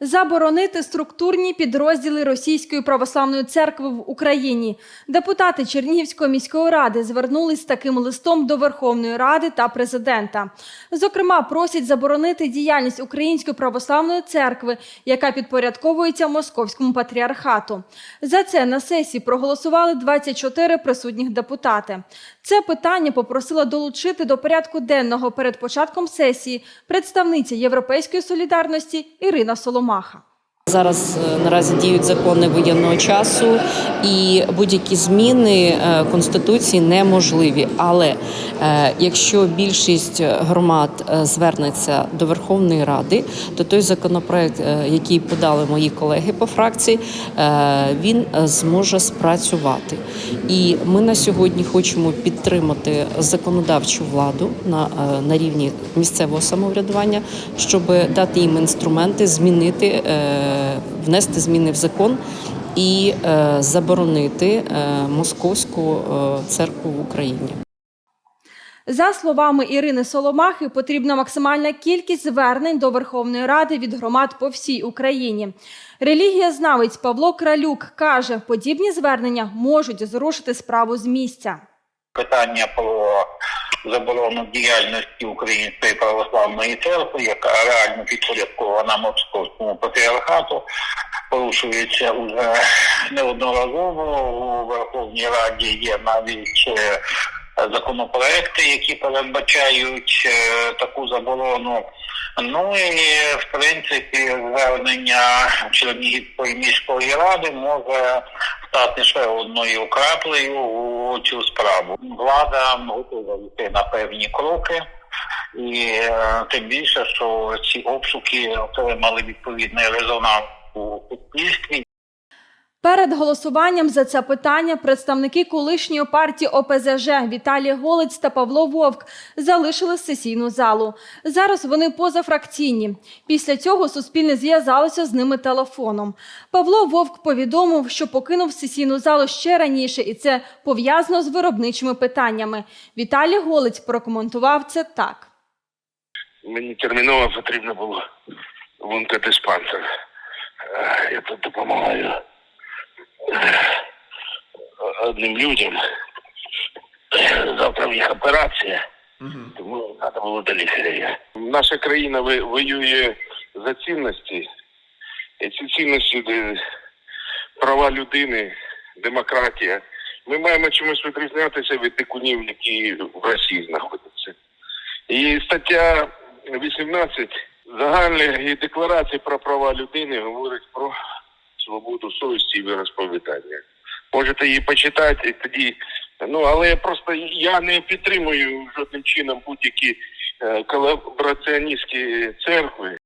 Заборонити структурні підрозділи Російської православної церкви в Україні. Депутати Чернігівської міської ради звернулись з таким листом до Верховної Ради та президента. Зокрема, просять заборонити діяльність Української православної церкви, яка підпорядковується Московському патріархату. За це на сесії проголосували 24 присутніх депутати. Це питання попросила долучити до порядку денного перед початком сесії представниця Європейської солідарності Ірина Соломаха. Зараз е, наразі діють закони воєнного часу, і будь-які зміни е, конституції неможливі. Але е, якщо більшість громад звернеться до Верховної Ради, то той законопроект, який подали мої колеги по фракції, він зможе спрацювати. І ми на сьогодні хочемо підтримати законодавчу владу на, на рівні місцевого самоврядування, щоб дати їм інструменти змінити, внести зміни в закон і е, заборонити е, московську е, церкву в Україні. За словами Ірини Соломахи, потрібна максимальна кількість звернень до Верховної Ради від громад по всій Україні. Релігієзнавець Павло Кралюк каже, подібні звернення можуть зрушити справу з місця. питання про заборону діяльності Української православної церкви, яка реально підпорядкована московському патріархату, порушується уже неодноразово. У Верховній Раді є навіть е, законопроекти, які передбачають е, таку заборону. Ну і в принципі звернення Чернігівської міської ради може стати ще одною краплею у цю справу. Влада готова йти на певні кроки. І е, тим більше, що ці обшуки отримали відповідний резонанс у суспільстві. Перед голосуванням за це питання представники колишньої партії ОПЗЖ Віталій Голець та Павло Вовк залишили сесійну залу. Зараз вони позафракційні. Після цього Суспільне зв'язалося з ними телефоном. Павло Вовк повідомив, що покинув сесійну залу ще раніше, і це пов'язано з виробничими питаннями. Віталій Голець прокоментував це так. Мені терміново потрібно було в онкодиспансер. Е, Я тут допомагаю одним людям. Завтра в них операція, тому треба було до лікаря. Наша країна воює за цінності. І ці цінності права людини, демократія. Ми маємо чимось відрізнятися від тикунів, які в Росії знаходяться. І стаття 18 загальної декларації про права людини говорить про совісті і вирозповідання. Можете її почитати тоді. Ну але просто я не підтримую жодним чином будь-які е, колабораціоністські церкви.